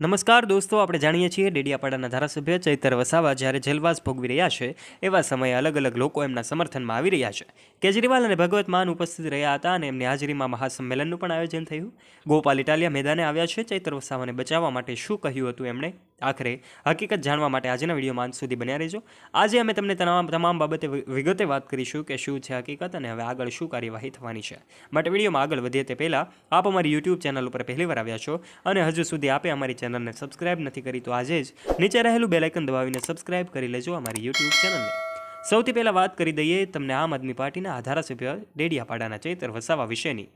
નમસ્કાર દોસ્તો, આપણે જાણીએ છીએ ડેડિયાપાડાના ધારાસભ્ય ચૈતર વસાવા જ્યારે જેલવાસ ભોગવી રહ્યા છે, એવા સમયે અલગ અલગ લોકો એમના સમર્થનમાં આવી રહ્યા છે. કેજરીવાલ અને ભગવત માન ઉપસ્થિત રહ્યા હતા અને એમની હાજરીમાં મહાસંમેલનનું પણ આયોજન થયું. ગોપાલ ઇટાલિયા મેદાને આવ્યા છે, ચૈતર વસાવાને બચાવવા માટે શું કહ્યું હતું એમણે? આખરે હકીકત જાણવા માટે આજના વિડીયોમાં અંત સુધી બન્યા રહેજો. આજે અમે તમને તમામ તમામ બાબતે વિગતે વાત કરીશું કે શું છે હકીકત અને હવે આગળ શું કાર્યવાહી થવાની છે. માટે વિડીયોમાં આગળ વધીએ તે પહેલાં, આપ અમારી યુટ્યુબ ચેનલ ઉપર પહેલીવાર આવ્યા છો અને હજુ સુધી આપે અમારી ચેનલને સબસ્ક્રાઇબ નથી કરી તો આજે જ નીચે રહેલું બેલાઇકન દબાવીને સબસ્ક્રાઇબ કરી લેજો અમારી યુટ્યુબ ચેનલને. સૌથી પહેલાં વાત કરી દઈએ તમને આમ આદમી પાર્ટીના ધારાસભ્ય ડેડિયાપાડાના ચૈતર વસાવા વિશેની.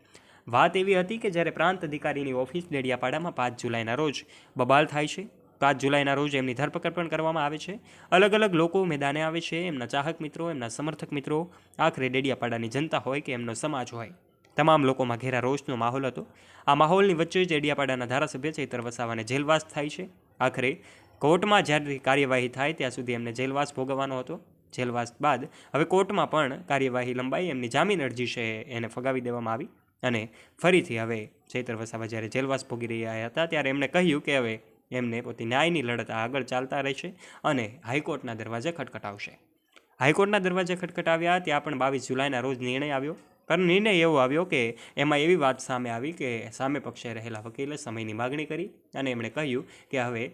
વાત એવી હતી કે જ્યારે પ્રાંત અધિકારીની ઓફિસ ડેડિયાપાડામાં પાંચ જુલાઈના રોજ બબાલ થાય છે. પાંચ જુલાઈના રોજ એમની ધરપકડ પણ કરવામાં આવે છે. અલગ અલગ લોકો મેદાને આવે છે. એમના ચાહક મિત્રો, એમના સમર્થક મિત્રો, આખરે ડેડિયાપાડાની જનતા હોય કે એમનો સમાજ હોય. તમામ લોકોમાં ઘેરા રોષનો માહોલ હતો. આ માહોલની વચ્ચે જ એડિયાપાડાના ધારાસભ્ય ચૈતર વસાવાને જેલવાસ થાય છે. આખરે કોર્ટમાં જ્યારે કાર્યવાહી થાય ત્યાં સુધી એમને જેલવાસ ભોગવવાનો હતો. જેલવાસ બાદ હવે કોર્ટમાં પણ કાર્યવાહી લંબાઈ એમની જામીન અરજી છે એને ફગાવી દેવામાં આવી. અને ફરીથી હવે ચૈતર વસાવા જ્યારે જેલવાસ ભોગી રહ્યા હતા ત્યારે એમણે કહ્યું કે હવે એમને પોતે ન્યાયની લડત આગળ ચાલતા રહેશે અને હાઈકોર્ટના દરવાજે ખટખટાવશે. હાઈકોર્ટના દરવાજે ખટખટાવ્યા, ત્યાં પણ બાવીસ જુલાઈના રોજ નિર્ણય આવ્યો. પણ નિર્ણય એવો આવ્યો કે એમાં એવી વાત સામે આવી કે સામે પક્ષે રહેલા વકીલે સમયની માગણી કરી અને એમણે કહ્યું કે હવે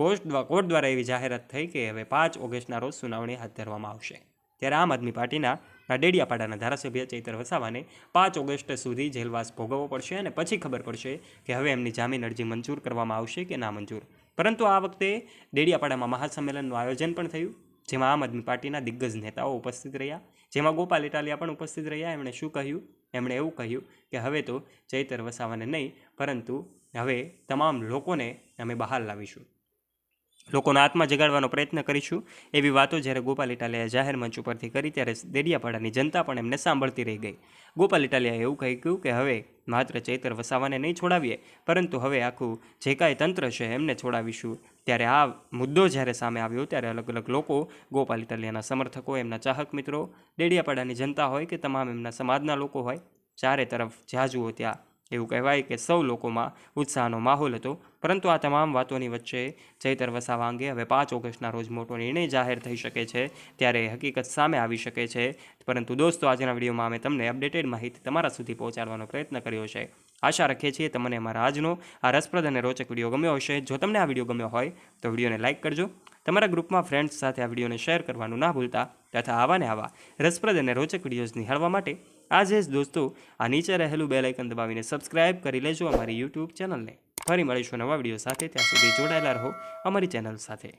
કોર્ટ કોર્ટ દ્વારા એવી જાહેરાત થઈ કે હવે પાંચ ઓગસ્ટના રોજ સુનાવણી હાથ ધરવામાં આવશે. ત્યારે આમ આદમી પાર્ટીના ડેડિયાપાડાના ધારાસભ્ય ચૈતર વસાવાને પાંચ ઓગસ્ટ સુધી જેલવાસ ભોગવવો પડશે અને પછી ખબર પડશે કે હવે એમની જામીન અરજી મંજૂર કરવામાં આવશે કે ના મંજૂર. પરંતુ આ વખતે ડેડિયાપાડામાં મહાસંમેલનનું આયોજન પણ થયું. જેમાં આમ આદમી પાર્ટીના દિગ્ગજ નેતાઓ ઉપસ્થિત રહ્યા. જેમાં ગોપાલ ઇટાલિયા પણ ઉપસ્થિત રહ્યા. એમણે શું કહ્યું? એમણે એવું કહ્યું કે હવે તો ચૈતર વસાવાને નહીં, પરંતુ હવે તમામ લોકોને અમે બહાર લાવીશું. લોકોના આત્મા જગાડવાનો પ્રયત્ન કરીશું. એવી વાતો જ્યારે ગોપાલ ઇટાલિયાએ જાહેર મંચ ઉપરથી કરી, ત્યારે દેડિયાપાડાની જનતા પણ એમને સાંભળતી રહી ગઈ. ગોપાલ ઇટાલિયાએ એવું કહ્યું કે, હવે માત્ર ચૈતર વસાવાને નહીં છોડાવીએ, પરંતુ હવે આખું જે કાંઈ તંત્ર છે એમને છોડાવીશું. ત્યારે આ મુદ્દો જ્યારે સામે આવ્યો, ત્યારે અલગ અલગ લોકો, ગોપાલ ઇટાલિયાના સમર્થકો, એમના ચાહક મિત્રો, દેડિયાપાડાની જનતા હોય કે તમામ એમના સમાજના લોકો હોય, ચારે તરફ જ્યાં જુઓ ત્યાં એવું કહેવાય કે સૌ લોકોમાં ઉત્સાહનો માહોલ હતો. પરંતુ આ તમામ વાતોની વચ્ચે ચૈતર વસાવા અંગે હવે પાંચ ઓગસ્ટના રોજ મોટો નિર્ણય જાહેર થઈ શકે છે, ત્યારે હકીકત સામે આવી શકે છે. પરંતુ દોસ્તો, આજના વિડીયોમાં અમે તમને અપડેટેડ માહિતી તમારા સુધી પહોંચાડવાનો પ્રયત્ન કર્યો છે. આશા રાખીએ છીએ તમને અમારા આજનો આ રસપ્રદ અને રોચક વીડિયો ગમ્યો હશે. જો તમને આ વીડિયો ગમ્યો હોય, તો વિડીયોને લાઇક કરજો. તમારા ગ્રુપમાં ફ્રેન્ડ્સ સાથે આ વિડીયોને શેર કરવાનું ના ભૂલતા તથા આવા ને આવા રસપ્રદ અને રોચક વિડીયોઝ નિહાળવા માટે આજે જ દોસ્તો, આ નીચે રહેલું બેલ આઇકન દબાવીને સબસ્ક્રાઇબ કરી લેજો અમારી યુટ્યુબ ચેનલને ફરી મળીશું નવા વીડિયો સાથે, ત્યાં સુધી જોડાયેલા રહો અમારી ચેનલ સાથે.